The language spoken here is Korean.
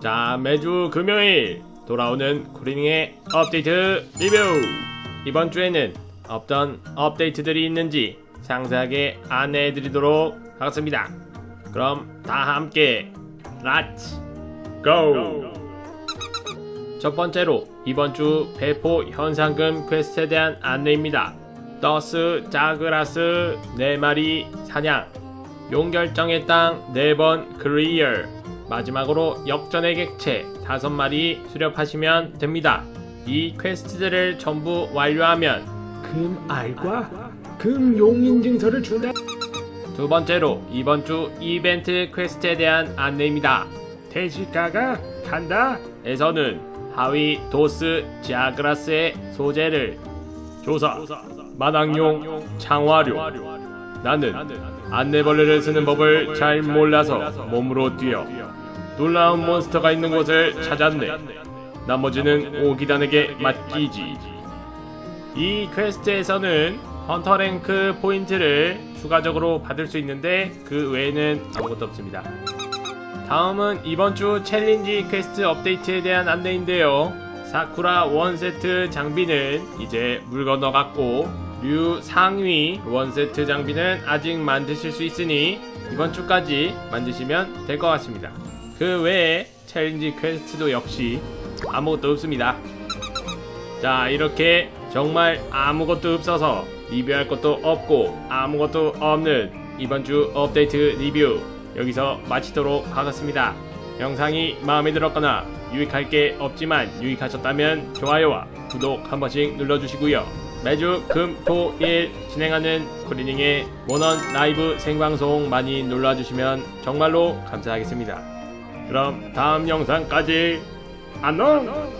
자, 매주 금요일 돌아오는 쿠리닝의 업데이트 리뷰! 이번 주에는 어떤 업데이트들이 있는지 상세하게 안내해 드리도록 하겠습니다. 그럼 다 함께 렛츠 고! 첫 번째로 이번 주 배포 현상금 퀘스트에 대한 안내입니다. 더스 자그라스 4마리 사냥 용결정의 땅 4번 클리어 마지막으로 역전의 객체 5마리 수렵하시면 됩니다. 이 퀘스트들을 전부 완료하면 금 알과 금 용인 증서를 준다. 두 번째로 이번 주 이벤트 퀘스트에 대한 안내입니다. 대시가가 간다. 에서는 하위 도스 지아그라스의 소재를 조사, 마당용 창화류 나는 안내벌레를 쓰는 법을 잘 몰라서 몸으로 뛰어 놀라운 몬스터가 있는 곳을 찾았네 나머지는 오기단에게 맡기지 이 퀘스트에서는 헌터 랭크 포인트를 추가적으로 받을 수 있는데 그 외에는 아무것도 없습니다 다음은 이번 주 챌린지 퀘스트 업데이트에 대한 안내인데요. 사쿠라 원세트 장비는 이제 물 건너갔고 류 상위 원세트 장비는 아직 만드실 수 있으니 이번 주까지 만드시면 될 것 같습니다. 그 외에 챌린지 퀘스트도 역시 아무것도 없습니다. 자 이렇게 정말 아무것도 없어서 리뷰할 것도 없고 아무것도 없는 이번 주 업데이트 리뷰 여기서 마치도록 하겠습니다. 영상이 마음에 들었거나 유익할 게 없지만 유익하셨다면 좋아요와 구독 한 번씩 눌러주시고요. 매주 금, 토, 일 진행하는 코리닝의 원원 라이브 생방송 많이 눌러주시면 정말로 감사하겠습니다. 그럼 다음 영상까지 안녕!